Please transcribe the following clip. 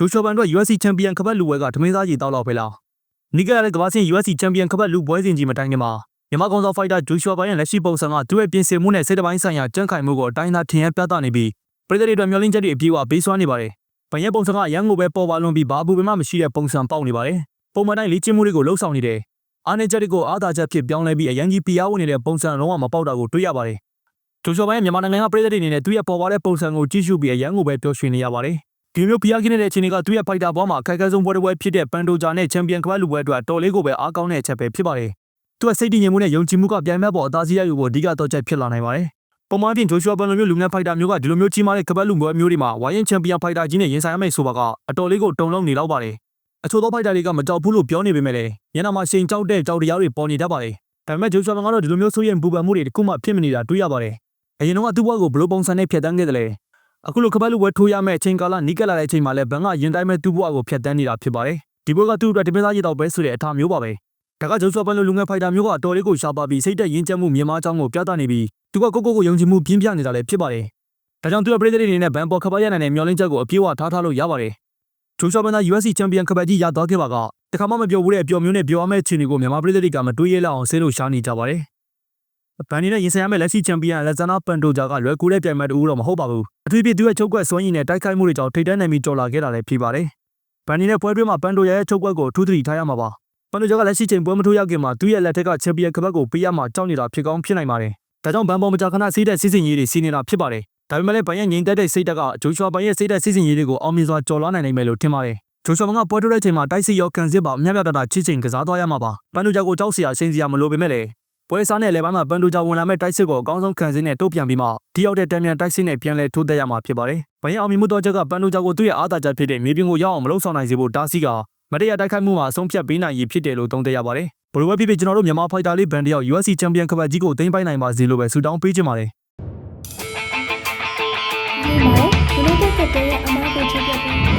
ဂျိုရှော့ဘန်တို့ UFC ချန်ပီယံကပတ်လူပွဲကထမင်းစားကြီးတောက်လောက်ပဲလားနီကရတဲ့ကမ္ဘာ့ဆင် UFC ချန်ပီယံကပတ်လူပွဲစဉ်ကြီးမတိုင်ခင်မှာမြန်မာကောင်ဆောင်ဖိုက်တာဂျိုရှော့ဘန်ရဲ့လက်ရှိပုံစံကသူ့ရဲ့ပြင်ဆင်မှုနဲ့စိတ်တပိုင်းဆိုင်ရာကြန့်ခိုင်မှုကိုအတိုင်းအသားထင်ရပြသနေပြီးပြည်သူတွေအတွက်မျှော်လင့်ချက်တွေအပြည့်အဝပေးစွမ်းနေပါတယ်။ဘန်ရဲ့ပုံစံကအရန်ကိုပဲပေါ်ပါလွန်ပြီးဘာဘူးပဲမှမရှိတဲ့ပုံစံပေါက်နေပါတယ်။ပုံမှန်တိုင်းလေ့ကျင့်မှုတွေကိုလှုပ်ဆောင်နေတယ်။အားနည်းချက်တွေကိုအားသာချက်ဖြစ်ပြောင်းလဲပြီးအရန်ကြီးပြားဝင်နေတဲ့ပုံစံလုံးဝမပေါက်တာကိုတွေ့ရပါတယ်။ဂျိုရှော့ဘန်ရဲ့မြန်မာနိုင်ငံကပြည်သူတွေအနေနဲ့သူ့ရဲ့ပေါ်ပါတဲ့ပုံစံကိုကြည့်ရှုပြီးအရန်ကိုပဲပျော်ရွှင်နေရပါတယ်။ ဒီမျိုးပြားခင်းတဲ့အချိန်တွေကသူ့ရဲ့ဖိုက်တာဘောမှာအခက်အခဲဆုံးပွဲတစ်ပွဲဖြစ်တဲ့ပန်တိုဂျာနဲ့ချန်ပီယံကမ္ဘာလူပွဲအတွက်တော်လေးကိုပဲအားကောင်းတဲ့အချက်ပဲဖြစ်ပါတယ်။သူကစိတ်တည်ငြိမ်မှုနဲ့ယုံကြည်မှုကပြိုင်ဘက်ပေါ်အသားစီးရယူဖို့အဓိကတော့ချက်ဖြစ်လာနိုင်ပါတယ်။ပုံမှန်ဖြင့်ဂျိုရှွာဘန်လိုမျိုးလူငယ်ဖိုက်တာမျိုးကဒီလိုမျိုးကြီးမားတဲ့ကမ္ဘာလူပွဲမျိုးတွေမှာဝိုင်းရင်ချန်ပီယံဖိုက်တာကြီးနဲ့ရင်ဆိုင်ရမယ့်ဆိုပါကအတော်လေးကိုတုံလုံးနေတော့ပါတယ်။အချို့သောဖိုက်တာတွေကမကြောက်ဘူးလို့ပြောနေပေမဲ့လည်းညနာမှာရှိန်ကြောက်တဲ့ကြောက်တရားတွေပေါ်နေတတ်ပါတယ်။ဒါပေမဲ့ဂျိုရှွာဘန်ကတော့ဒီလိုမျိုးဆိုရင်ပူပန်မှုတွေတခုမှဖြစ်မနေတာတွေ့ရပါတယ်။အရင်တော့ကသူ့ဘဝကိုဘယ်လိုပုံစံနဲ့ဖြတ်တန်းခဲ့တယ်လဲ။ အခုလိုကပတ်လူဝဲထိုးရမယ့်အချိန်ကာလနီးကပ်လာတဲ့အချိန်မှာလည်းဘန်ကရင်တိုင်းမဲ့သူ့ဘဝကိုဖျက်ဆီးနေတာဖြစ်ပါတယ်။ဒီဘွဲကသူ့အတွက်တမင်သားရည်တော့ပဲဆိုတဲ့အထားမျိုးပါပဲ။ဒါကဂျိုးစောပန်လိုလူငယ်ဖိုက်တာမျိုးကအတော်လေးကိုရှားပါပြီးစိတ်သက်ရင်းကျက်မှုမြင်မာကြောင်းကိုပြသနေပြီးသူကကိုကိုကိုယုံကြည်မှုပြင်းပြနေတာလည်းဖြစ်ပါတယ်။ဒါကြောင့်သူ့ရဲ့ပြည်သူတွေအနေနဲ့ဘန်ပေါ်ခပတ်ရနိုင်တဲ့မျောလင်းချက်ကိုအပြည့်အဝထားထားလို့ရပါတယ်။ဂျိုးစောပန်သာ UFC ချန်ပီယံကပတ်ကြီးရသွားခဲ့ပါကတခါမှမပြောဘူးတဲ့အပျော်မျိုးနဲ့ပြောရမယ့်ခြေတွေကိုမြန်မာပြည်သူတွေကမတွေးရလောက်အောင်ဆဲလို့ရှားနေကြပါတယ်။ ဘန်နီနဲ့ရင်ဆိုင်ရမယ့်လက်ရှိချန်ပီယံအလက်ဇန်နာပန်တိုဂျာကလွယ်ကူတဲ့ပြိုင်ပွဲတူတော့မဟုတ်ပါဘူး။အထူးဖြင့်သူရဲ့ချုပ်ကွက်စွမ်းရည်နဲ့တိုက်ခိုက်မှုတွေကြောင့်ထိတ်တန်းနိုင်ပြီးကြော်လာခဲ့တာလည်းဖြစ်ပါတယ်။ဘန်နီနဲ့ပွဲတွင်းမှာပန်တိုယာရဲ့ချုပ်ကွက်ကိုအထူးသတိထားရမှာပါ။ပန်တိုဂျာကလက်ရှိချိန်ပွဲမထိုးရခင်မှာသူ့ရဲ့လက်ထက်ကချန်ပီယံကပတ်ကိုပေးရမှာကြောက်နေတာဖြစ်ကောင်းဖြစ်နိုင်ပါတယ်။ဒါကြောင့်ဘန်ပေါ်မကြာခဏစီးတဲ့စီးစင်ရေးတွေစီးနေတာဖြစ်ပါတယ်။ဒါပေမဲ့လည်းဘန်ရဲ့ငြိမ်သက်တဲ့စိတ်တက်ကဂျိုရှွာဘန်ရဲ့စိတ်သက်စီးစင်ရေးတွေကိုအောင်မြင်စွာကြော်လွှားနိုင်နိုင်မယ်လို့ထင်ပါတယ်။ဂျိုရှွာဘန်ကပွဲထိုးတဲ့ချိန်မှာတိုက်စစ်ရောကန်စစ်ပါအမြတ်ပြတတာချစ်ချိန်ကစားသွားရမှာပါ။ပန်တိုဂျာကိုကြောက်စရာရှိန်စရာမလိုပေမဲ့လည်း ပွဲစားနဲ့လေပိုင်းမှာပန်တိုဂျာဝင်လာမဲ့တိုက်စစ်ကိုအကောင်းဆုံးခံစင်းနဲ့တုတ်ပြန်ပြီးမှဒီရောက်တဲ့တံမြန်တိုက်စစ်နဲ့ပြန်လဲထိုးသက်ရမှာဖြစ်ပါတယ်။ဘန်ရဲ့အောင်မြင်မှုတော့ချက်ကပန်တိုဂျာကိုသူ့ရဲ့အားသာချက်ဖြစ်တဲ့မြေပြင်ကိုရောက်အောင်မလုပ်ဆောင်နိုင်စေဖို့တားဆီးကမတရားတိုက်ခိုက်မှုမှာအဆုံးဖြတ်ပေးနိုင်ရည်ဖြစ်တယ်လို့သုံးသပ်ရပါတယ်။ဘလိုပဲဖြစ်ဖြစ်ကျွန်တော်တို့မြန်မာဖိုက်တာလေးဘန်တယောက် UFC ချန်ပီယံကပတ်ကြီးကိုသိမ်းပိုက်နိုင်ပါစေလို့ပဲဆုတောင်းပေးချင်ပါတယ်။ဒီမှာဒီလိုတဲ့တဲ့ရဲ့အမားကိုချက်ပြပေး And Liverpool score!